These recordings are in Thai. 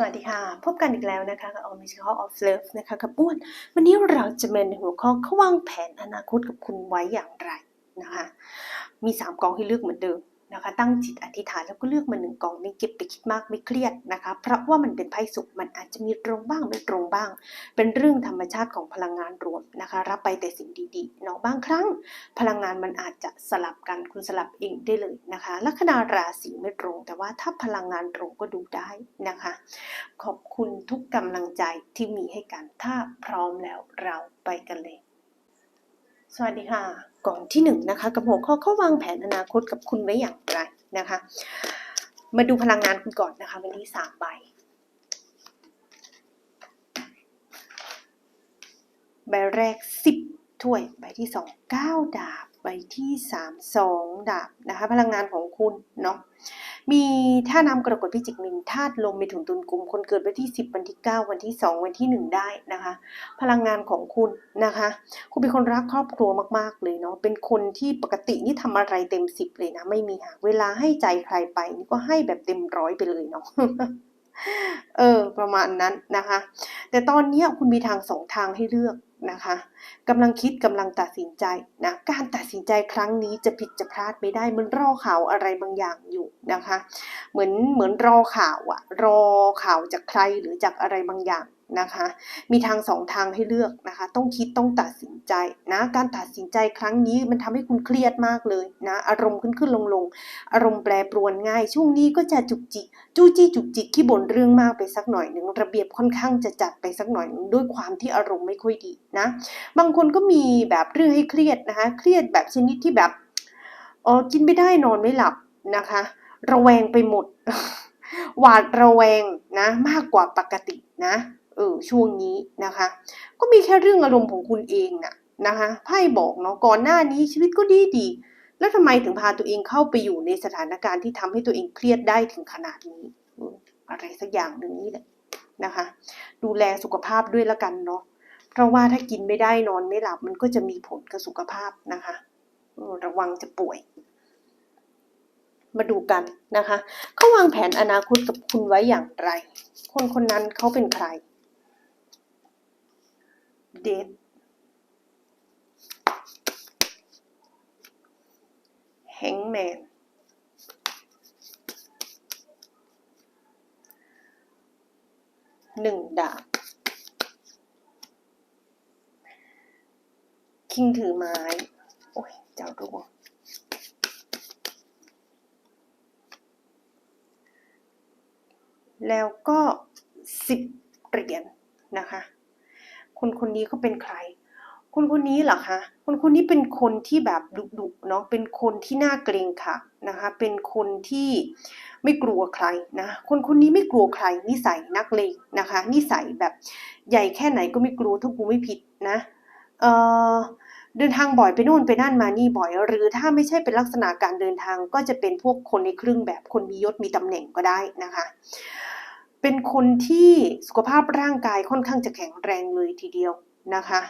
สวัสดีค่ะ พบกันอีกแล้วนะคะกับ All Musical of Love นะคะกับอ้วน วันนี้เราจะมาในหัวข้อเขาวางแผนอนาคตกับคุณไว้อย่างไรนะคะ มี 3กองให้เลือกเหมือนเดิม นะคะตั้งจิตอธิษฐานแล้วก็เลือกมาหนึ่งกองไม่เก็บไปคิดมากไม่เครียดนะคะ เพราะว่ามันเป็นไพ่สุขมันอาจจะมีตรงบ้างไม่ตรงบ้าง เป็นเรื่องธรรมชาติของพลังงานรวมนะคะ รับไปแต่สิ่งดีๆเนาะบางครั้ง พลังงานมันอาจจะสลับกันคุณสลับเองได้เลยนะคะ ลัคนาราศีไม่ตรง แต่ว่าถ้าพลังงานตรงก็ดูได้นะคะ ขอบคุณทุกกำลังใจที่มีให้กันถ้าพร้อมแล้วเราไปกันเลย สวัสดีค่ะ ก่อนที่หนึ่งนะคะกับหัวข้อเขาวางแผนอนาคตกับคุณไว้อย่างไรนะคะ มาดูพลังงานคุณก่อนนะคะวันนี้สามใบใบแรกสิบถ้วยใบที่สองเก้าดาบ ใบที่สามสองดาบนะคะ พลังงานของคุณเนาะมีท่าน้ำกรกฎพิจิกมินธาตุลมมีถุงตุนกลุ่มคนเกิดวันที่ 10 วันที่ 9 วันที่ 2 วันที่ 1 ได้นะคะ พลังงานของคุณนะคะ คุณเป็นคนรักครอบครัวมากๆเลยเนาะเป็นคนที่ปกตินี่ทำอะไรเต็ม 10 เลยนะ ไม่มีหักเวลาให้ใจใครไปนี่ก็ให้แบบเต็มร้อยไปเลยเนาะ เออ ประมาณนั้นนะคะ แต่ตอนนี้คุณมีทางสองทางให้เลือกนะคะกำลังคิดกำลังตัดสินใจนะการตัดสินใจครั้งนี้จะผิดจะพลาดไม่ได้มันรอข่าวอะไรบางอย่างอยู่นะคะ เหมือนเหมือนรอข่าวอะรอข่าวจากใครหรือจากอะไรบางอย่าง นะคะ มีทางสองทางให้เลือกนะคะ ต้องคิดต้องตัดสินใจนะ การตัดสินใจครั้งนี้มันทำให้คุณเครียดมากเลยนะ อารมณ์ขึ้นขึ้นลงลง อารมณ์แปรปรวนง่าย ช่วงนี้ก็จะจุกจิกจู้จี้จุกจิกขี้บ่นเรื่องมากไปสักหน่อยหนึ่งระเบียบค่อนข้างจะจัดไปสักหน่อยหนึ่งด้วยความที่อารมณ์ไม่ค่อยดีนะ บางคนก็มีแบบเรื่องให้เครียดนะคะ เครียดแบบชนิดที่แบบเออกินไม่ได้นอนไม่หลับนะคะ ระแวงไปหมด หวาดระแวงนะ มากกว่าปกตินะ เออช่วงนี้นะคะ ก็มีแค่เรื่องอารมณ์ของคุณเองนะนะคะไพ่บอกเนาะก่อนหน้านี้ชีวิตก็ดีดี แล้วทำไมถึงพาตัวเองเข้าไปอยู่ในสถานการณ์ที่ทำให้ตัวเองเครียดได้ถึงขนาดนี้อะไรสักอย่างหนึ่งนี่แหละนะคะ ดูแลสุขภาพด้วยละกันเนาะเพราะว่าถ้ากินไม่ได้นอนไม่หลับมันก็จะมีผลกับสุขภาพนะคะระวังจะป่วย มาดูกันนะคะเขาวางแผนอนาคตกับคุณไว้อย่างไร คนคนนั้นเขาเป็นใคร เดท แฮงแมน หนึ่งดาบ คิงถือไม้ โอ้ย เจ้าดวงแล้วก็สิบเหรียญนะคะ คนคนนี้เขาเป็นใคร คนคนนี้เหรอคะ คนคนนี้เป็นคนที่แบบดุดุๆเนาะ เป็นคนที่น่าเกรงค่ะนะคะ เป็นคนที่ไม่กลัวใครนะ คนคนนี้ไม่กลัวใคร นิสัยนักเลงนะคะ นิสัยแบบใหญ่แค่ไหนก็ไม่กลัวถ้ากูไม่ผิดนะ เอ่อเดินทางบ่อยไปนู่นไปนั่นมานี่บ่อย หรือถ้าไม่ใช่เป็นลักษณะการเดินทางก็จะเป็นพวกคนในเครื่องแบบคนมียศมีตำแหน่งก็ได้นะคะ เป็นคนที่สุขภาพร่างกายค่อนข้างจะแข็งแรงเลยทีเดียวนะคะ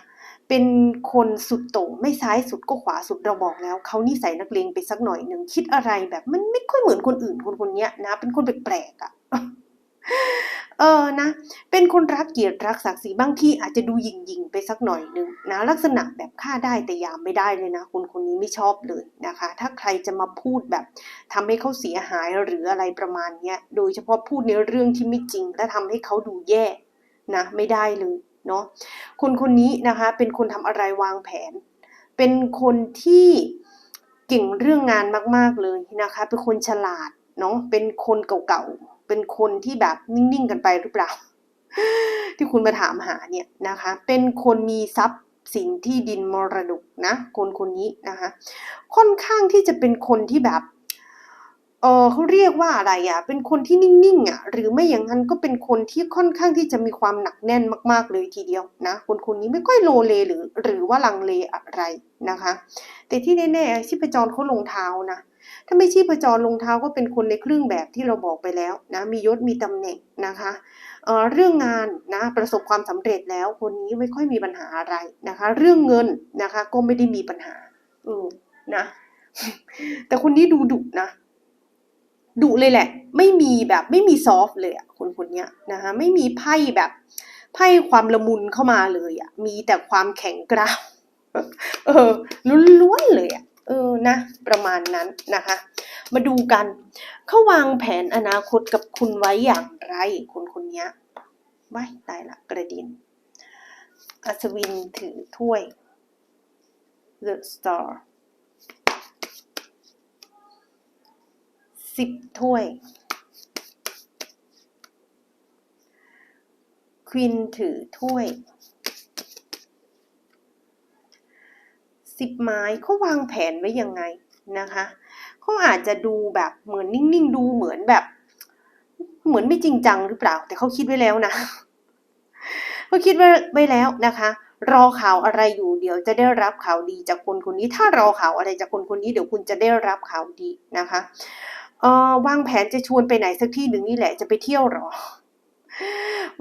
เป็นคนสุดโต่งไม่ซ้ายสุดก็ขวาสุดเราบอกแล้วเขานิสัยนักเลงไปสักหน่อยหนึ่งคิดอะไรแบบมันไม่ค่อยเหมือนคนอื่นคนคนนี้นะ เป็นคนแปลกๆอะ่ะ เออนะ เป็นคนรักเกียรติรักศักดิ์ศรีบางทีอาจจะดูหยิ่งไปสักหน่อยหนึ่งนะลักษณะแบบฆ่าได้แต่ยามไม่ได้เลยนะคนคนนี้ไม่ชอบเลยนะคะ ถ้าใครจะมาพูดแบบทำให้เขาเสียหายหรืออะไรประมาณเนี้ยโดยเฉพาะพูดในเรื่องที่ไม่จริง และทำให้เขาดูแย่นะไม่ได้เลยเนาะคนคนนี้นะคะเป็นคนทำอะไรวางแผน เป็นคนที่เก่งเรื่องงานมาก ๆเลยนะคะ เป็นคนฉลาดเนาะเป็นคนเก่าๆ เป็นคนที่แบบนิ่งๆกันไปหรือเปล่า ที่คุณมาถามหาเนี่ยนะคะ เป็นคนมีทรัพย์สินที่ดินมรดกนะ คนคนนี้นะคะ ค่อนข้างที่จะเป็นคนที่แบบเออเขาเรียกว่าอะไรอะ เป็นคนที่นิ่งๆอะ หรือไม่อย่างนั้นก็เป็นคนที่ค่อนข้างที่จะมีความหนักแน่นมาก ๆ เลยทีเดียวนะ คนคนนี้ไม่ค่อยโลเลหรือ หรือว่าลังเลอะไรนะคะ แต่ที่แน่ๆชีพจรเขาลงเท้านะ ถ้าไม่ชีพจรลงเท้าก็เป็นคนในเครื่องแบบที่เราบอกไปแล้วนะมียศมีตำแหน่งนะคะเเรื่องงานนะประสบความสำเร็จแล้วคนนี้ไม่ค่อยมีปัญหาอะไรนะคะ เรื่องเงินนะคะก็ไม่ได้มีปัญหา อืมนะแต่คนนี้ดูดุนะดุเลยแหละ ไม่มีแบบไม่มีซอฟต์เลยอะคนคนนี้นะคะไม่มีไพ่แบบไพ่ความละมุนเข้ามาเลยอะมีแต่ความแข็งกร้าวเออล้วนๆเลยอะ เออนะ ประมาณนั้นนะคะ มาดูกัน เขาวางแผนอนาคตกับคุณไว้อย่างไร คนคนเนี้ยไม่ตายละกระดิน อัศวินถือถ้วย The Star สิบถ้วย ควินถือถ้วย สิบไม้เขาวางแผนไว้ยังไงนะคะเขาอาจจะดูแบบเหมือนนิ่งๆดูเหมือนแบบ เหมือนไม่จริงจังหรือเปล่า แต่เขาคิดไว้แล้วนะเขาคิดไว้ไว้แล้วนะคะ รอข่าวอะไรอยู่เดี๋ยวจะได้รับข่าวดีจากคนคนนี้ ถ้ารอข่าวอะไรจากคนคนนี้เดี๋ยวคุณจะได้รับข่าวดีนะคะเออวางแผนจะชวนไปไหนสักที่หนึ่งนี่แหละจะไปเที่ยวหรอ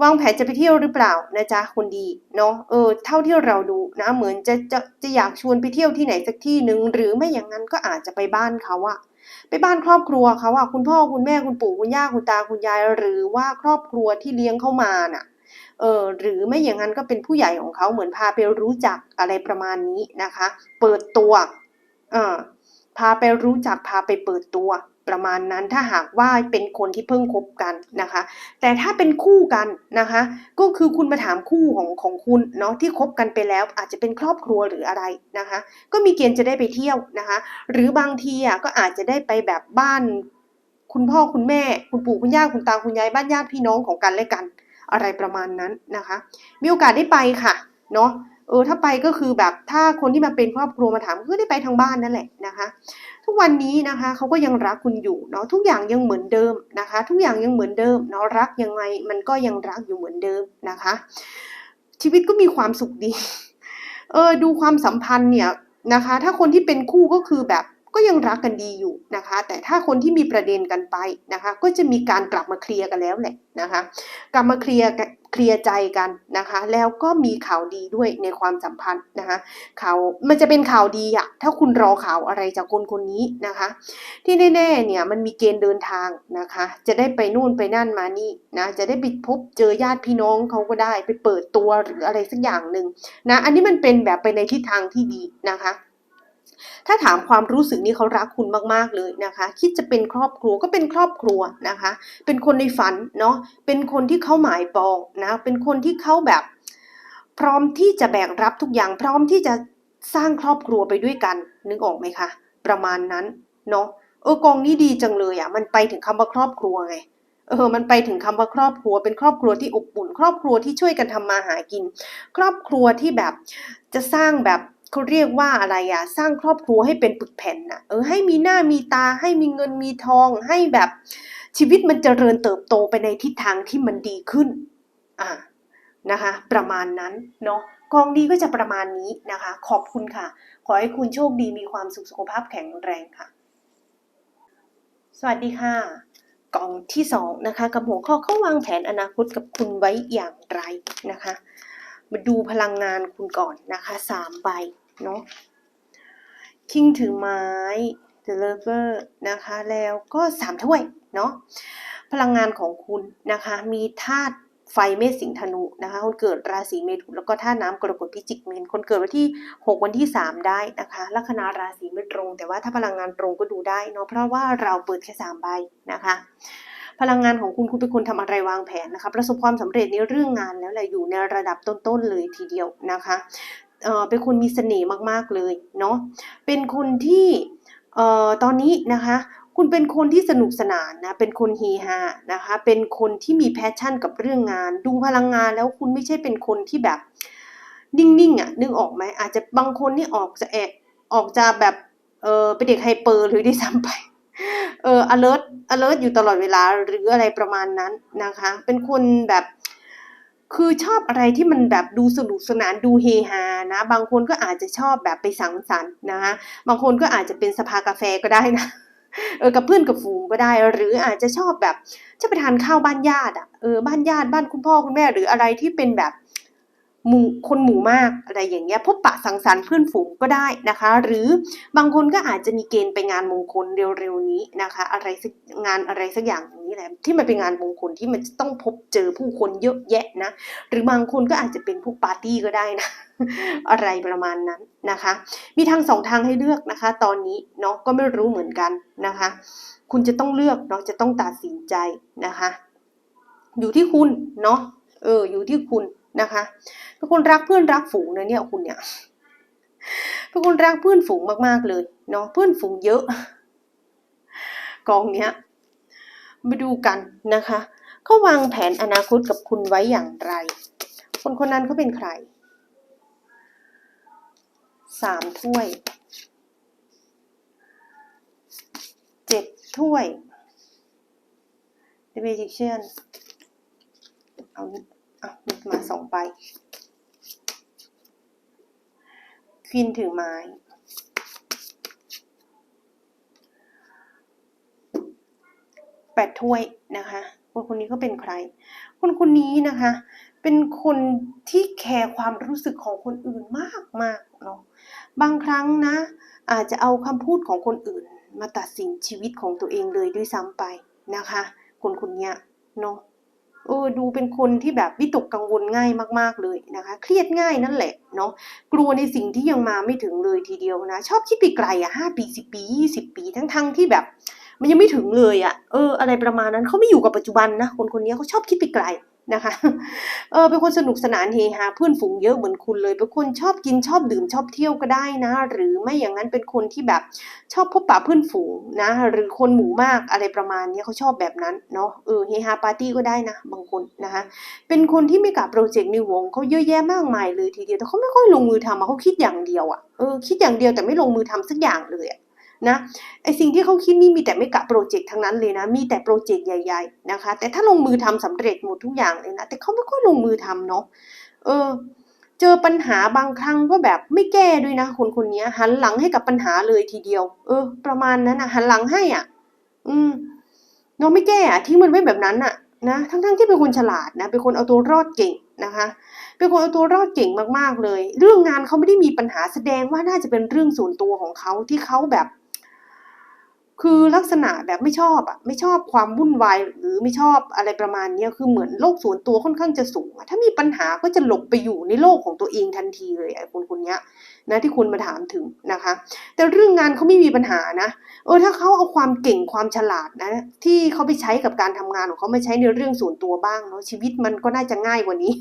วางแผนจะไปเที่ยวหรือเปล่านะจ๊ะคนดีเนาะเออ เท่าที่เราดูนะเหมือนจะจะจะอยากชวนไปเที่ยวที่ไหนสักที่หนึ่งหรือไม่อย่างนั้นก็อาจจะไปบ้านเขาอะไปบ้านครอบครัวเขาอะคุณพ่อคุณแม่คุณปู่คุณย่าคุณตาคุณยาย หรือว่าครอบครัวที่เลี้ยงเข้ามาน่ะเออหรือไม่อย่างนั้นก็เป็นผู้ใหญ่ของเขาเหมือนพาไปรู้จักอะไรประมาณนี้นะคะ เปิดตัวเออพาไปรู้จักพาไปเปิดตัว ประมาณนั้นถ้าหากว่าเป็นคนที่เพิ่งคบกันนะคะ แต่ถ้าเป็นคู่กันนะคะ ก็คือคุณมาถามคู่ของของคุณเนาะที่คบกันไปแล้ว อาจจะเป็นครอบครัวหรืออะไรนะคะ ก็มีเกณฑ์จะได้ไปเที่ยวนะคะ หรือบางทีอะก็อาจจะได้ไปแบบบ้าน คุณพ่อคุณแม่ คุณปู่คุณย่าคุณตาคุณยายบ้านญาติพี่น้องของกันและกัน อะไรประมาณนั้นนะคะ มีโอกาสได้ไปค่ะเนาะเออถ้าไปก็คือแบบถ้าคนที่มาเป็นครอบครัวมาถามก็ได้ไปทางบ้านนั่นแหละนะคะ ทุกวันนี้นะคะเขาก็ยังรักคุณอยู่เนาะทุกอย่างยังเหมือนเดิมนะคะ ทุกอย่างยังเหมือนเดิมเนาะรักยังไงมันก็ยังรักอยู่เหมือนเดิมนะคะ ชีวิตก็มีความสุขดี เออดูความสัมพันธ์เนี่ยนะคะ ถ้าคนที่เป็นคู่ก็คือแบบ ก็ยังรักกันดีอยู่นะคะ แต่ถ้าคนที่มีประเด็นกันไปนะคะ ก็จะมีการกลับมาเคลียร์กันแล้วแหละนะคะ กลับมาเคลียร์เคลียร์ใจกันนะคะ แล้วก็มีข่าวดีด้วยในความสัมพันธ์นะคะข่าวมันจะเป็นข่าวดีอะถ้าคุณรอข่าวอะไรจากคนคนนี้นะคะ ที่แน่ๆเนี่ยมันมีเกณฑ์เดินทางนะคะ จะได้ไปนู่นไปนั่นมานี่นะจะได้ไปพบเจอญาติพี่น้องเขาก็ได้ไปเปิดตัวหรืออะไรสักอย่างหนึ่งนะอันนี้มันเป็นแบบไปในทิศทางที่ดีนะคะ ถ้าถามความรู้สึกนี้เขารักคุณมากๆเลยนะคะ คิดจะเป็นครอบครัวก็เป็นครอบครัวนะคะ เป็นคนในฝันเนาะเป็นคนที่เขาหมายปองนะเป็นคนที่เขาแบบ พร้อมที่จะแบกรับทุกอย่าง พร้อมที่จะสร้างครอบครัวไปด้วยกัน นึกออกไหมคะ ประมาณนั้นเนาะเออกองนี้ดีจังเลยอะมันไปถึงคำว่าครอบครัวไงเออ มันไปถึงคำว่าครอบครัว เป็นครอบครัวที่อบอุ่น ครอบครัวที่ช่วยกันทำมาหากิน ครอบครัวที่แบบจะสร้างแบบ เขาเรียกว่าอะไรอะสร้างครอบครัวให้เป็นปึกแผ่นน่ะเออให้มีหน้ามีตาให้มีเงินมีทอง ให้แบบชีวิตมันเจริญเติบโตไปในทิศทางที่มันดีขึ้นอ่านะคะประมาณนั้นเนาะกองดีก็จะประมาณนี้นะคะ ขอบคุณค่ะ ขอให้คุณโชคดีมีความสุขสุขภาพแข็งแรงค่ะ สวัสดีค่ะกล่องที่สองนะคะกับหัวข้อเขาวางแผนอนาคตกับคุณไว้อย่างไรนะคะ มาดูพลังงานคุณก่อนนะคะสามใบเนาะคิงถือไม้ The Lover นะคะแล้วก็สามถ้วยเนาะพลังงานของคุณนะคะมีธาตุไฟเมษสิงธนูนะคะคนเกิดราศีเมถุนแล้วก็ธาตุน้ำกรกฎพิจิกเมนคนเกิดวันที่ 6 วันที่ 3 ได้นะคะลัคนาราศีไม่ตรง แต่ว่าถ้าพลังงานตรงก็ดูได้เนาะเพราะว่าเราเปิดแค่สามใบนะคะ พลังงานของคุณคุณเป็นคนทำอะไรวางแผนนะคะประสบความสำเร็จในเรื่องงานแล้วแหละอยู่ในระดับต้นๆเลยทีเดียวนะคะเออเป็นคนมีเสน่ห์มากๆเลยเนาะเป็นคนที่เอ่อตอนนี้นะคะคุณเป็นคนที่สนุกสนานนะ เป็นคนเฮฮานะคะ เป็นคนที่มีแพชชั่นกับเรื่องงาน ดูพลังงานแล้วคุณไม่ใช่เป็นคนที่แบบ นิ่งๆอะ นึกออกไหมอาจจะบางคนนี่ออกจะแอบออกจะแบบ เออเป็นเด็กไฮเปอร์หรือด้ซ้ำไป เออ alert alert อยู่ตลอดเวลาหรืออะไรประมาณนั้นนะคะ เป็นคนแบบคือชอบอะไรที่มันแบบดูสนุกสนานดูเฮฮานะ บางคนก็อาจจะชอบแบบไปสังสรรค์นะคะบางคนก็อาจจะเป็นสภากาแฟก็ได้นะเออกับเพื่อนกับฝูงก็ได้ หรืออาจจะชอบแบบจะไปทานข้าวบ้านญาติอะเออบ้านญาติบ้านคุณพ่อคุณแม่หรืออะไรที่เป็นแบบ หมู่คนหมู่มากอะไรอย่างเงี้ยพบปะสังสรรค์เพื่อนฝูงก็ได้นะคะ หรือบางคนก็อาจจะมีเกณฑ์ไปงานมงคลเร็วๆนี้นะคะ อะไรสักงานอะไรสักอย่างอย่างนี้แหละที่มันเป็นงานมงคลที่มันต้องพบเจอผู้คนเยอะแยะนะ หรือบางคนก็อาจจะเป็นพวกปาร์ตี้ก็ได้นะอะไรประมาณนั้นนะคะ มีทางสองทางให้เลือกนะคะ ตอนนี้เนาะก็ไม่รู้เหมือนกันนะคะ คุณจะต้องเลือกเนาะจะต้องตัดสินใจนะคะ อยู่ที่คุณเนาะเอออยู่ที่คุณ นะคะเป็นคนรักเพื่อนรักฝูงนะเนี่ยคุณเนี่ยเป็นคนรักเพื่อนฝูงมากๆเลยเนาะเพื่อนฝูงเยอะ กองเนี้ยมาดูกันนะคะเขาวางแผนอนาคตกับคุณไว้อย่างไร คนคนนั้นเขาเป็นใครสามถ้วยเจ็ดถ้วย The Magician เอา อามาสองใบควินถือไม้ แปดถ้วยนะคะ คนคนนี้ก็เป็นใคร คนคนนี้นะคะ เป็นคนที่แคร์ความรู้สึกของคนอื่นมากมากเนาะ บางครั้งนะ อาจจะเอาคำพูดของคนอื่น มาตัดสินชีวิตของตัวเองเลยด้วยซ้ำไปนะคะ คนคนนี้เนาะ เออดูเป็นคนที่แบบวิตกกังวลง่ายมากๆเลยนะคะ เครียดง่ายนั่นแหละเนาะกลัวในสิ่งที่ยังมาไม่ถึงเลยทีเดียวนะ ชอบคิดไปไกลอะห้าปีสิบปียี่สิบปีทั้งๆที่แบบ มันยังไม่ถึงเลยอะเออ อะไรประมาณนั้นเขาไม่อยู่กับปัจจุบันนะคนคนนี้เขาชอบคิดไปไกล นะคะ เออเป็นคนสนุกสนานเฮฮาเพื่อนฝูงเยอะเหมือนคุณเลย เป็นคนชอบกินชอบดื่มชอบเที่ยวก็ได้นะ หรือไม่อย่างนั้นเป็นคนที่แบบชอบพบปะเพื่อนฝูงนะ หรือคนหมู่มากอะไรประมาณนี้เขาชอบแบบนั้นเนาะ เออเฮฮาปาร์ตี้ก็ได้นะ บางคนนะคะ เป็นคนที่ไม่กับโปรเจกต์ในวงเขาเยอะแยะมากมายเลยทีเดียว แต่เขาไม่ค่อยลงมือทำเขาคิดอย่างเดียวอะเออคิดอย่างเดียวแต่ไม่ลงมือทำสักอย่างเลยอะ นะไอสิ่งที่เขาคิดนี่มีแต่ไม่กะโปรเจกต์ทั้งนั้นเลยนะ มีแต่โปรเจกต์ใหญ่ ๆ นะคะ แต่ถ้าลงมือทำสำเร็จหมดทุกอย่างเลยนะ แต่เขาไม่ค่อยลงมือทำเนาะเออ เจอปัญหาบางครั้งก็แบบไม่แก้ด้วยนะคนคนนี้หันหลังให้กับปัญหาเลยทีเดียว เออ ประมาณนั้นนะหันหลังให้อะ อืมน้องไม่แก้อะทิ้งมันไว้แบบนั้นอะนะทั้งๆที่เป็นคนฉลาดนะ เป็นคนเอาตัวรอดเก่งนะคะ เป็นคนเอาตัวรอดเก่งมากๆเลย เรื่องงานเขาไม่ได้มีปัญหาแสดงว่าน่าจะเป็นเรื่องส่วนตัวของเขาที่เขาแบบ คือลักษณะแบบไม่ชอบอะไม่ชอบความวุ่นวายหรือไม่ชอบอะไรประมาณเนี้คือเหมือนโลกส่วนตัวค่อนข้างจะสูงอะถ้ามีปัญหาก็จะหลบไปอยู่ในโลกของตัวเองทันทีเลยไอ้คนคนเนี้ยนะที่คุณมาถามถึงนะคะ แต่เรื่องงานเขาไม่มีปัญหานะเออถ้าเขาเอาความเก่งความฉลาดนะ ที่เขาไปใช้กับการทำงานของเขาไม่ใช้ในเรื่องส่วนตัวบ้างเนาะชีวิตมันก็น่าจะง่ายกว่านี้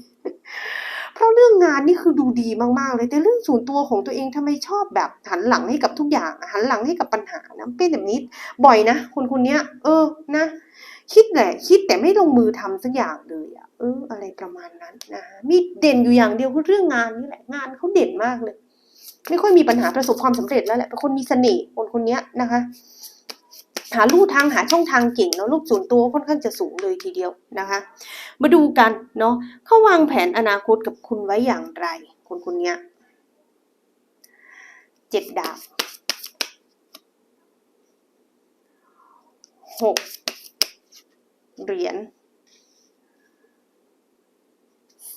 เพราะเรื่องงานนี่คือดูดีมากๆ เลยแต่เรื่องส่วนตัวของตัวเองทำไมชอบแบบหันหลังให้กับทุกอย่าง หันหลังให้กับปัญหานะเป็นแบบนี้บ่อยนะ คนคนนี้เออนะ คิดแหละคิดแต่ไม่ลงมือทำสักอย่างเลยอะเออ อะไรประมาณนั้นนะมีเด่นอยู่อย่างเดียวคือเรื่องงานนี่แหละงานเขาเด่นมากเลย ไม่ค่อยมีปัญหาประสบความสำเร็จแล้วแหละเป็นคนมีเสน่ห์คนคนนี้นะคะ หาลู่ทางหาช่องทางเก่งแล้วลูกส่วนตัวค่อนข้างจะสูงเลยทีเดียวนะคะ มาดูกันเนาะเขาวางแผนอนาคตกับคุณไว้อย่างไร คนคนเนี้ยเจ็ดดาบหกเหรียญ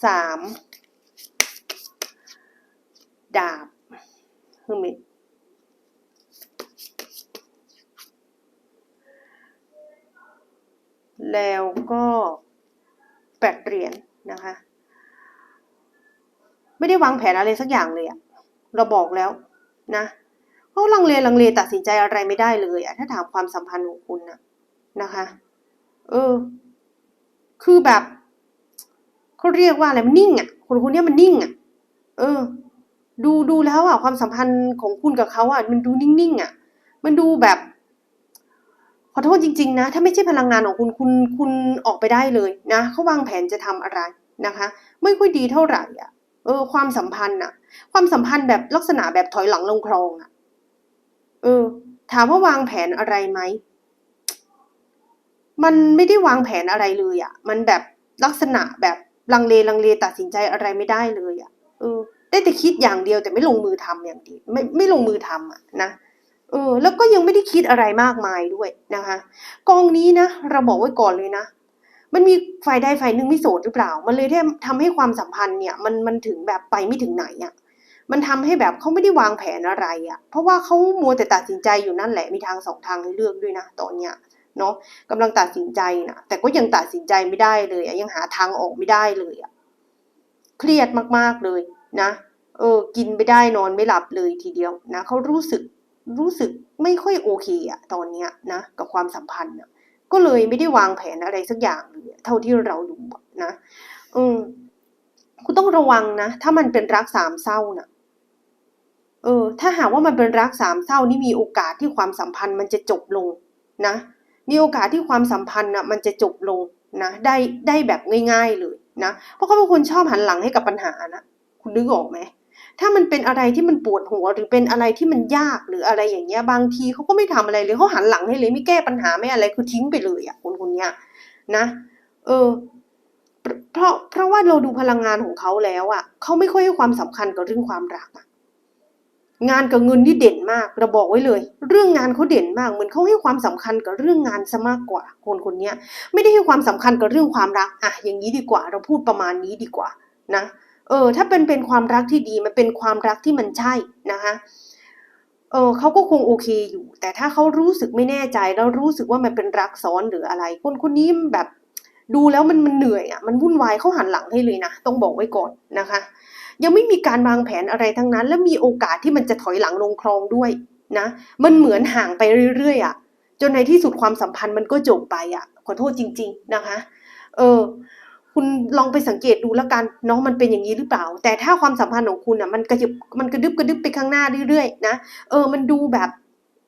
สามดาบคือมิด แล้วก็แปดเหรียญนะคะ ไม่ได้วางแผนอะไรสักอย่างเลยอะเราบอกแล้วนะเขาลังเลลังเลตัดสินใจอะไรไม่ได้เลยอะถ้าถามความสัมพันธ์ของคุณนะนะคะ เออ คือแบบเขาเรียกว่าอะไรมันนิ่งอะคนคนเนี้ยมันนิ่งอะเออ ดูดูแล้วอะความสัมพันธ์ของคุณกับเขาอะมันดูนิ่งๆอะมันดูแบบ ขอโทษจริง ๆ นะ ถ้าไม่ใช่พลังงานของคุณคุณคุณออกไปได้เลยนะเขาวางแผนจะทำอะไรนะคะ ไม่ค่อยดีเท่าไหร่อะเออ ความสัมพันธ์อะความสัมพันธ์แบบลักษณะแบบถอยหลังลงคลองอะเออ ถามว่าวางแผนอะไรไหมมันไม่ได้วางแผนอะไรเลยอะมันแบบลักษณะแบบลังเลลังเลตัดสินใจอะไรไม่ได้เลยอะเออ ได้แต่คิดอย่างเดียวแต่ไม่ลงมือทำอย่างดีไม่ไม่ลงมือทำอะนะ เออแล้วก็ยังไม่ได้คิดอะไรมากมายด้วยนะคะ กองนี้นะเราบอกไว้ก่อนเลยนะ มันมีฝ่ายใดฝ่ายหนึ่งไม่โสดหรือเปล่า มันเลยทำให้ความสัมพันธ์เนี่ยมันมันถึงแบบไปไม่ถึงไหนอะ่ะมันทำให้แบบเขาไม่ได้วางแผนอะไรอะ่ะ เพราะว่าเขามัวแต่ตัดสินใจอยู่นั่นแหละมีทางสองทางให้เลือกด้วยนะตอนเนี้ยเนาะกำลังตัดสินใจนะแต่ก็ยังตัดสินใจไม่ได้เลยอะยังหาทางออกไม่ได้เลยอะเครียดมากๆเลยนะ เออ กินไม่ได้นอนไม่หลับเลยทีเดียวนะเขารู้สึก รู้สึกไม่ค่อยโอเคอะตอนเนี้ยนะกับความสัมพันธ์ก็เลยไม่ได้วางแผนอะไรสักอย่างเลยเท่าที่เราดูนะอืมคุณต้องระวังนะ ถ้ามันเป็นรักสามเศร้าน่ะเออ ถ้าหากว่ามันเป็นรักสามเศร้านี่มีโอกาสที่ความสัมพันธ์มันจะจบลงนะ มีโอกาสที่ความสัมพันธ์นะมันจะจบลงนะได้ได้แบบง่าย ๆเลยนะ เพราะเขาเป็นคนชอบหันหลังให้กับปัญหานะ คุณนึกออกไหม ถ้ามันเป็นอะไรที่มันปวดหัวหรือเป็นอะไรที่มันยากหรืออะไรอย่างเงี้ย บางทีเขาก็ไม่ทำอะไรเลยเขาหันหลังให้เลยไม่แก้ปัญหาไม่อะไรคือทิ้งไปเลยอะคนคนเนี้ยนะ เออ เพราะเพราะว่าเราดูพลังงานของเขาแล้วอะเขาไม่ค่อยให้ความสำคัญกับเรื่องความรักอะงานกับเงินนี่เด่นมากเราบอกไว้เลย เรื่องงานเขาเด่นมากเหมือนเขาให้ความสำคัญกับเรื่องงานซะมากกว่า คนคนเนี้ยไม่ได้ให้ความสำคัญกับเรื่องความรักอะอย่างนี้ดีกว่า เราพูดประมาณนี้ดีกว่านะ เออถ้าเป็นเป็นความรักที่ดีมันเป็นความรักที่มันใช่นะคะเออเขาก็คงโอเคอยู่ แต่ถ้าเขารู้สึกไม่แน่ใจแล้วรู้สึกว่ามันเป็นรักซ้อนหรืออะไร คนคนนี้แบบดูแล้วมันมันเหนื่อยอะมันวุ่นวายเขาหันหลังให้เลยนะต้องบอกไว้ก่อนนะคะ ยังไม่มีการวางแผนอะไรทั้งนั้น และมีโอกาสที่มันจะถอยหลังลงคลองด้วยนะ มันเหมือนห่างไปเรื่อยๆอะจนในที่สุดความสัมพันธ์มันก็จบไปอะขอโทษจริง ๆนะคะ เออ คุณลองไปสังเกตดูแล้วกันเนาะมันเป็นอย่างนี้หรือเปล่า แต่ถ้าความสัมพันธ์ของคุณอะมันกระยิบมันกระดึบกระดึบไปข้างหน้าเรื่อยๆนะเออมันดูแบบ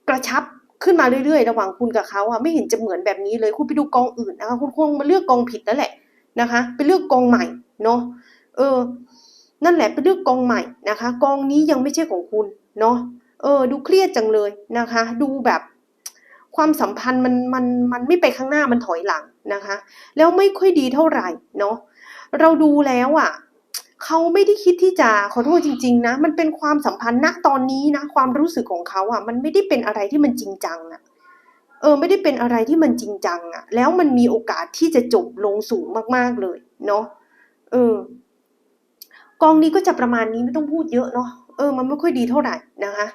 กระชับขึ้นมาเรื่อยๆ ระหว่างคุณกับเขาอะไม่เห็นจะเหมือนแบบนี้เลยคุณไปดูกองอื่นนะคะคุณคงมาเลือกกองผิดแล้วแหละนะคะ ไปเลือกกองใหม่เนาะเออ นั่นแหละไปเลือกกองใหม่นะคะ กองนี้ยังไม่ใช่ของคุณเนาะเออ ดูเครียดจังเลยนะคะ ดูแบบความสัมพันธ์มันมันมันไม่ไปข้างหน้ามันถอยหลัง นะคะ แล้วไม่ค่อยดีเท่าไหร่เนาะเราดูแล้วอะเขาไม่ได้คิดที่จะขอโทษจริง ๆ นะ มันเป็นความสัมพันธ์ณตอนนี้นะ ความรู้สึกของเขาอะ มันไม่ได้เป็นอะไรที่มันจริงจังอะเออไม่ได้เป็นอะไรที่มันจริงจังอะ แล้วมันมีโอกาสที่จะจบลงสูงมากๆเลยเนาะเออกองนี้ก็จะประมาณนี้ไม่ต้องพูดเยอะเนาะเออ มันไม่ค่อยดีเท่าไหร่นะคะ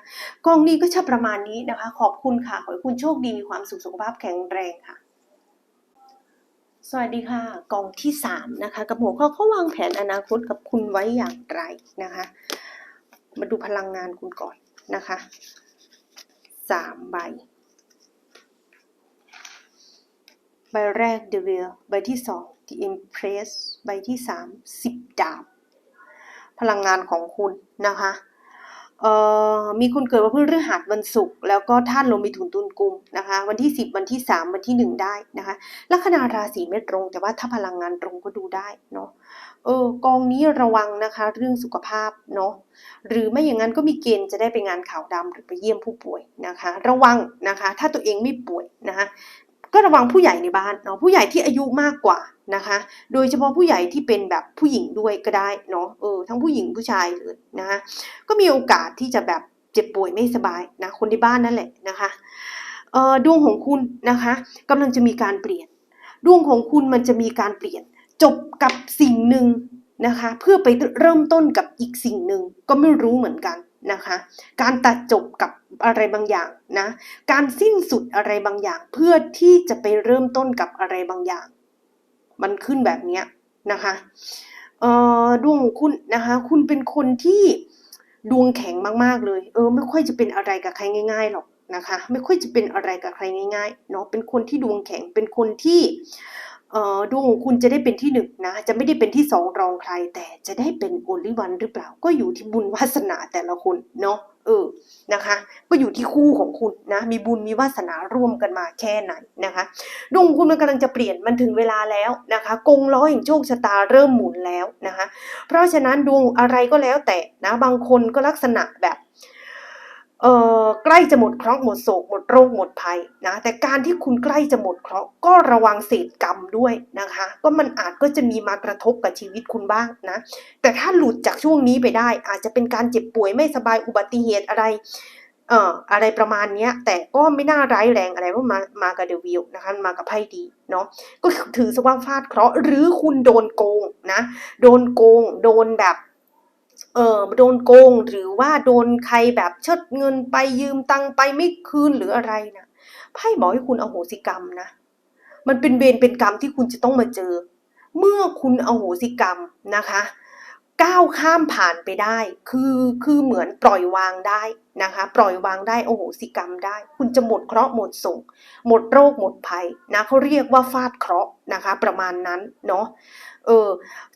กองนี้ก็จะประมาณนี้นะคะ ขอบคุณค่ะ ขอให้คุณโชคดีมีความสุขสุขภาพแข็งแรงค่ะ สวัสดีค่ะกองที่สามนะคะกับหัวข้อเขาวางแผนอนาคตกับคุณไว้อย่างไรนะคะ มาดูพลังงานคุณก่อนนะคะสามใบ ใบแรก The Wheel ใบที่สอง The Empress ใบที่สามสิบดาบ พลังงานของคุณนะคะ เอ่อมีคนเกิดวันพฤหัสวันศุกร์แล้วก็ท่านลงมีถุนตุนกุมนะคะ วันที่ 10 วันที่ 3 วันที่ 1 ได้นะคะลัคนาราศีไม่ตรง แต่ว่าถ้าพลังงานตรงก็ดูได้เนาะเออกองนี้ระวังนะคะ เรื่องสุขภาพเนาะหรือไม่อย่างนั้นก็มีเกณฑ์จะได้ไปงานข่าวดำหรือไปเยี่ยมผู้ป่วยนะคะ ระวังนะคะ ถ้าตัวเองไม่ป่วยนะคะ ก็ระวังผู้ใหญ่ในบ้านเนาะผู้ใหญ่ที่อายุมากกว่านะคะ โดยเฉพาะผู้ใหญ่ที่เป็นแบบผู้หญิงด้วยก็ได้เนาะเออทั้งผู้หญิงผู้ชายเลยนะคะก็มีโอกาสที่จะแบบเจ็บป่วยไม่สบายนะคนที่บ้านนั่นแหละนะคะเออดวงของคุณนะคะกำลังจะมีการเปลี่ยน ดวงของคุณมันจะมีการเปลี่ยน จบกับสิ่งหนึ่งนะคะ เพื่อไปเริ่มต้นกับอีกสิ่งหนึ่งก็ไม่รู้เหมือนกัน นะคะ การตัดจบกับอะไรบางอย่างนะ การสิ้นสุดอะไรบางอย่าง เพื่อที่จะไปเริ่มต้นกับอะไรบางอย่าง มันขึ้นแบบนี้นะคะดวงของคุณนะคะ คุณเป็นคนที่ดวงแข็งมาก ๆ เลย เออ ไม่ค่อยจะเป็นอะไรกับใครง่าย ๆ หรอกนะคะ ไม่ค่อยจะเป็นอะไรกับใครง่ายๆ เนาะ เป็นคนที่ดวงแข็ง เป็นคนที่เอ่อดวงของคุณจะได้เป็นที่หนึ่งนะ จะไม่ได้เป็นที่สองรองใคร แต่จะได้เป็นโอลิวันหรือเปล่า ก็อยู่ที่บุญวาสนาแต่ละคนเนาะเออนะคะ ก็อยู่ที่คู่ของคุณนะ มีบุญมีวาสนาร่วมกันมาแค่ไหนนะคะดวงคุณมันกำลังจะเปลี่ยนมันถึงเวลาแล้วนะคะ กงล้อแห่งโชคชะตาเริ่มหมุนแล้วนะคะ เพราะฉะนั้นดวงอะไรก็แล้วแต่นะบางคนก็ลักษณะแบบ ใกล้จะหมดเคราะห์หมดโศกหมดโรคหมดภัยนะแต่การที่คุณใกล้จะหมดเคราะห์ก็ระวังเศษกรรมด้วยนะคะ ก็มันอาจก็จะมีมากระทบกับชีวิตคุณบ้างนะ แต่ถ้าหลุดจากช่วงนี้ไปได้ อาจจะเป็นการเจ็บป่วยไม่สบายอุบัติเหตุอะไรเอ่ออะไรประมาณนี้แต่ก็ไม่น่าร้ายแรงอะไรเพราะมามากับเดวิลนะคะมากับไพ่ดีเนาะก็ถือสว่าฟาดเคราะห์หรือคุณโดนโกงนะ โดนโกง โดนแบบ เออโดนโกงหรือว่าโดนใครแบบเชิดเงินไปยืมตังไปไม่คืนหรืออะไรนะไพ่บอกให้คุณอโหสิกรรมนะ มันเป็นเวรเป็นกรรมที่คุณจะต้องมาเจอ เมื่อคุณอโหสิกรรมนะคะ ก้าวข้ามผ่านไปได้ คือคือเหมือนปล่อยวางได้นะคะ ปล่อยวางได้โอ้โหสิกรรมได้ คุณจะหมดเคราะห์หมดสุขหมดโรคหมดภัยนะเขาเรียกว่าฟาดเคราะห์นะคะ ประมาณนั้นเนาะเออ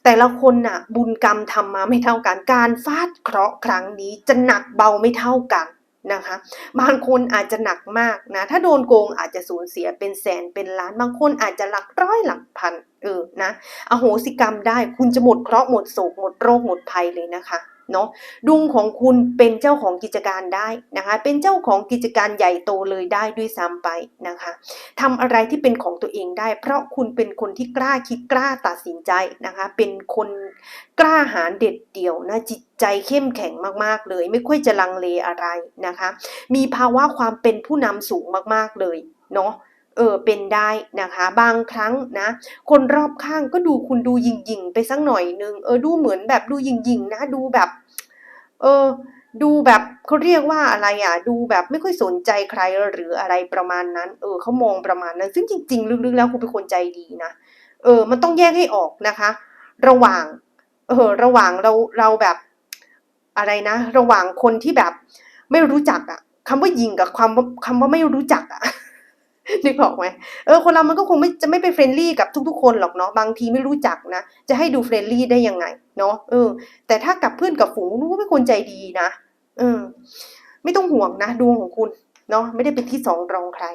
แต่ละคนน่ะบุญกรรมทำมาไม่เท่ากัน การฟาดเคราะห์ครั้งนี้จะหนักเบาไม่เท่ากัน นะคะ บางคนอาจจะหนักมากนะ ถ้าโดนโกงอาจจะสูญเสียเป็นแสนเป็นล้าน บางคนอาจจะหลักร้อยหลักพันเออนะ อโหสิกรรมได้ คุณจะหมดเคราะห์หมดโศกหมดโรคหมดภัยเลยนะคะ เนาะดวงของคุณเป็นเจ้าของกิจการได้นะคะ เป็นเจ้าของกิจการใหญ่โตเลยได้ด้วยซ้ำไปนะคะทำอะไรที่เป็นของตัวเองได้ เพราะคุณเป็นคนที่กล้าคิดกล้าตัดสินใจนะคะ เป็นคนกล้าหาญเด็ดเดี่ยวนะจิตใจเข้มแข็งมากๆเลย ไม่ค่อยจะลังเลอะไรนะคะ มีภาวะความเป็นผู้นำสูงมากๆเลยเนาะ เออเป็นได้นะคะ บางครั้งนะ คนรอบข้างก็ดูคุณดูหยิ่งไปสักหน่อยนึงเออดูเหมือนแบบดูหยิ่งนะดูแบบ เออดูแบบเขาเรียกว่าอะไรอะ ดูแบบไม่ค่อยสนใจใครหรืออะไรประมาณนั้น เออเขามองประมาณนั้น ซึ่งจริง ๆ ลึกๆแล้วคุณเป็นคนใจดีนะเออ มันต้องแยกให้ออกนะคะ ระหว่าง เออ ระหว่างเราเราแบบอะไรนะ ระหว่างคนที่แบบไม่รู้จักอะคำว่ายิงกับความคำว่าไม่รู้จักอะ นึกออกไหมเออคนเรามันก็คงไม่จะไม่ไปเฟรนลี่กับทุกๆคนหรอกเนาะบางทีไม่รู้จักนะ จะให้ดูเฟรนลี่ได้ยังไงเนาะเออ แต่ถ้ากับเพื่อนกับฝูงรู้ว่าเป็นคนใจดีนะเออ ไม่ต้องห่วงนะดวงของคุณเนาะไม่ได้เป็นที่สองรองใคร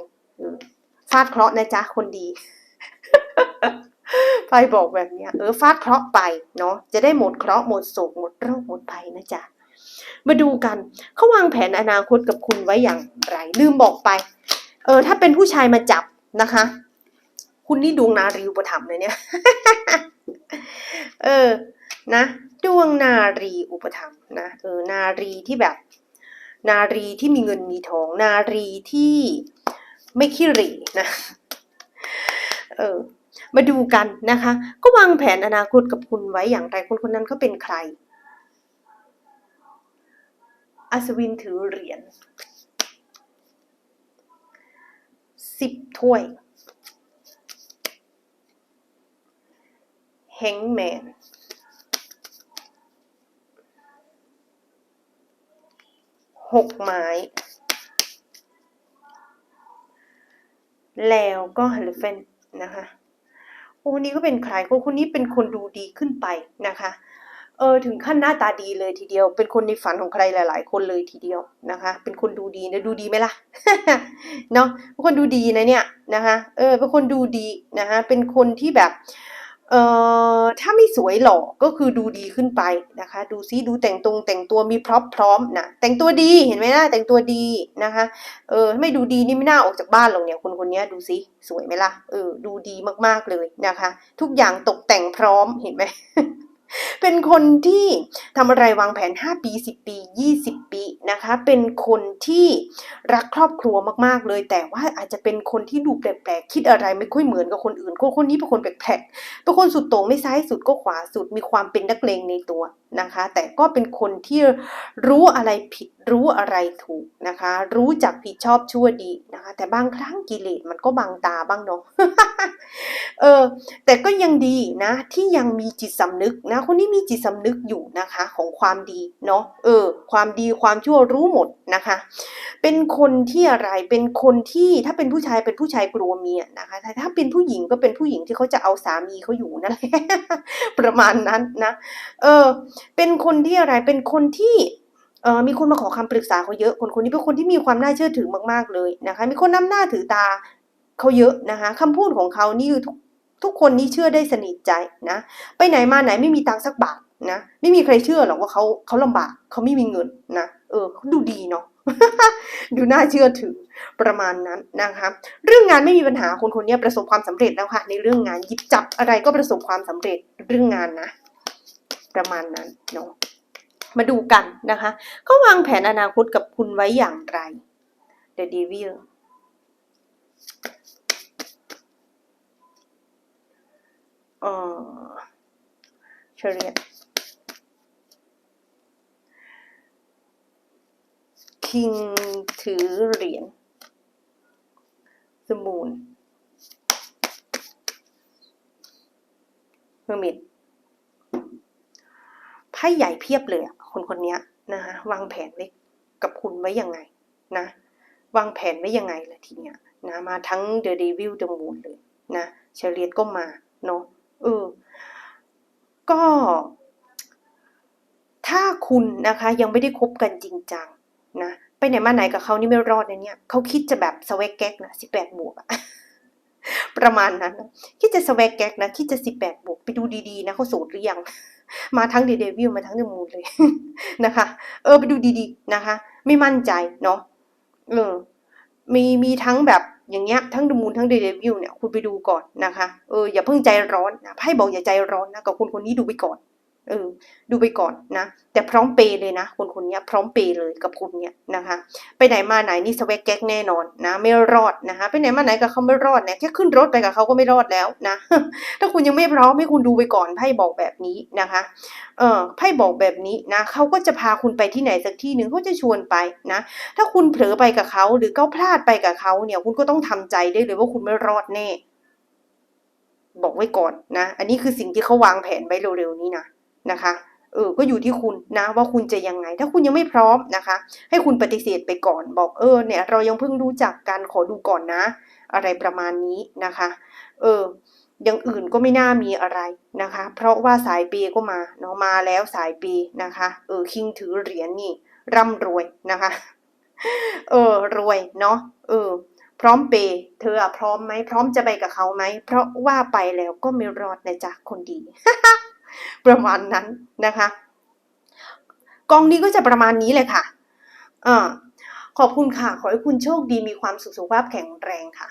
ฟาดเคราะห์นะจ๊ะคนดีไฟบอกแบบเนี้ยเออฟาดเคราะห์ไปเนาะจะได้หมดเคราะห์หมดโศกหมดโรคหมดภัยนะจ๊ะมาดูกันเขาวางแผนอนาคตกับคุณไว้อย่างไร ลืมบอกไป เออถ้าเป็นผู้ชายมาจับนะคะ คุณนี่ดวงนารีอุปถัมภ์เลยเนี่ย เออนะดวงนารีอุปถัมภ์นะเออนารีที่แบบ นารีที่มีเงินมีทอง นารีที่ไม่ขี้หรีนะเออมาดูกันนะคะ ก็วางแผนอนาคตกับคุณไว้อย่างไรคนคนนั้นก็เป็นใครอัศวินถือเหรียญ สิบถ้วย แฮงแมน หกไม้ แล้วก็เฮลเฟนนะคะ โอ้นนี้ก็เป็นใครคนคนนี้เป็นคนดูดีขึ้นไปนะคะ เออถึงขั้นหน้าตาดีเลยทีเดียว เป็นคนในฝันของใครหลาย ๆ คนเลยทีเดียวนะคะ เป็นคนดูดีนะดูดีไหมล่ะเนาะเป็นคนดูดีนะเนี่ยนะคะเออเป็นคนดูดีนะคะเป็นคนที่แบบเอ่อถ้าไม่สวยหล่อก็คือดูดีขึ้นไปนะคะ ดูซิดูแต่งตรงแต่งตัวมีพร็อพพร้อมนะแต่งตัวดีเห็นไหมนะแต่งตัวดีนะคะเออไม่ดูดีนี่ไม่น่าออกจากบ้านหรอกเนี่ยคนคนนี้ดูซิสวยไหมล่ะเออดูดีมากๆเลยนะคะ ทุกอย่างตกแต่งพร้อมเห็นไหม เป็นคนที่ทำอะไรวางแผน 5 ปี 10 ปี 20 ปีนะคะ เป็นคนที่รักครอบครัวมากๆเลย แต่ว่าอาจจะเป็นคนที่ดูแปลกๆ คิดอะไรไม่ค่อยเหมือนกับคนอื่น คนคนนี้เป็นคนแปลกๆ เป็นคนสุดโต่งไม่ซ้ายสุดก็ขวาสุด มีความเป็นนักเลงในตัวนะคะ แต่ก็เป็นคนที่รู้อะไรผิดรู้อะไรถูกนะคะ รู้จักผิดชอบชั่วดีนะคะ แต่บางครั้งกิเลสมันก็บังตาบ้างเนาะเออ แต่ก็ยังดีนะ ที่ยังมีจิตสำนึกนะ คนนี้มีจิตสำนึกอยู่นะคะ ของความดีเนาะเออ ความดีความชั่วรู้หมดนะคะ เป็นคนที่อะไรเป็นคนที่ถ้าเป็นผู้ชายเป็นผู้ชายกลัวเมียนะคะแต่ถ้าเป็นผู้หญิงก็เป็นผู้หญิงที่เขาจะเอาสามีเขาอยู่นั่นแหละประมาณนั้นนะ เออเป็นคนที่อะไรเป็นคนที่เออมีคนมาขอคำปรึกษาเขาเยอะ คนคนนี้เป็นคนที่มีความน่าเชื่อถือมากๆเลยนะคะ มีคนนำหน้าถือตาเขาเยอะนะคะคำพูดของเขานี่ทุกทุกคนนี่เชื่อได้สนิทใจนะ ไปไหนมาไหนไม่มีตังค์สักบาทนะ ไม่มีใครเชื่อหรอกว่าเขาเขาลำบากเขาไม่มีเงินนะเออเขาดูดีเนาะดูน่าเชื่อถือประมาณนั้นนะคะเรื่องงานไม่มีปัญหาคนคนนี้ประสบความสำเร็จแล้วค่ะ ในเรื่องงานหยิบจับอะไรก็ประสบความสำเร็จเรื่องงานนะ ประมาณนั้นเนาะมาดูกันนะคะเขาวางแผนอนาคตกับคุณไว้อย่างไร The Devil เออเชเรียคิงถือเหรียญสมูนเฮอร์มิต ไพ่ใหญ่เพียบเลยคนคนนี้นะคะวางแผนไว้กับคุณไว้ยังไงนะ วางแผนไว้ยังไงล่ะทีเนี้ยนะมาทั้ง The Devil The Moon เลยนะเชเลียตก็มาเนาะเออก็ ถ้าคุณนะคะ ยังไม่ได้คบกันจริงจังนะไปไหนมาไหนกับเขานี่ไม่รอดนะเนี่ยเขาคิดจะแบบสวกแก๊กนะสิบแปดบวกอะ ประมาณนั้นคิดจะสวกแก๊กนะคิดจะสิบแปดบวกไปดูดีๆนะเขาโสดหรือยัง มาทั้งเดเดวิลมาทั้งเดมูนเลยนะคะ เออไปดูดีๆนะคะ ไม่มั่นใจเนาะเออมีมีทั้งแบบอย่างเงี้ยทั้งเดมูนทั้งเดเดวิลเนี่ยคุณไปดูก่อนนะคะ เอออย่าเพิ่งใจร้อนนะไพ่บอกอย่าใจร้อนนะกับคนคนนี้ดูไปก่อน เออดูไปก่อนนะ แต่พร้อมเปย์เลยนะ คนคนนี้พร้อมเปย์เลยกับคุณเนี่ยนะคะ ไปไหนมาไหนนี่สวกแก๊กแน่นอนนะ ไม่รอดนะคะไปไหนมาไหนกับเขาไม่รอดเนี่ยแค่ขึ้นรถไปกับเขาก็ไม่รอดแล้วนะ ถ้าคุณยังไม่พร้อมให้คุณดูไปก่อนไพ่บอกแบบนี้นะคะเออไพ่บอกแบบนี้นะเขาก็จะพาคุณไปที่ไหนสักที่หนึ่งเขาจะชวนไปนะ ถ้าคุณเผลอไปกับเขาหรือก้าพลาดไปกับเขาเนี่ย คุณก็ต้องทำใจได้เลยว่าคุณไม่รอดแน่ บอกไว้ก่อนนะ อันนี้คือสิ่งที่เขาวางแผนไว้เร็วๆนี้นะ นะคะเออก็อยู่ที่คุณนะว่าคุณจะยังไง ถ้าคุณยังไม่พร้อมนะคะ ให้คุณปฏิเสธไปก่อนบอกเออเนี่ยเรายังเพิ่งรู้จักกันขอดูก่อนนะ อะไรประมาณนี้นะคะเอออย่างอื่นก็ไม่น่ามีอะไรนะคะ เพราะว่าสายเปก็มาเนาะมาแล้วสายเปนะคะเออคิงถือเหรียญนี่ร่ำรวยนะคะเออรวยเนาะเออพร้อมเปเธอพร้อมไหมพร้อมจะไปกับเขาไหมเพราะว่าไปแล้วก็ไม่รอดนะจ๊ะคนดี ประมาณนั้นนะคะ กองนี้ก็จะประมาณนี้เลยค่ะอ่าขอบคุณค่ะ ขอให้คุณโชคดีมีความสุขสุขภาพแข็งแรงค่ะ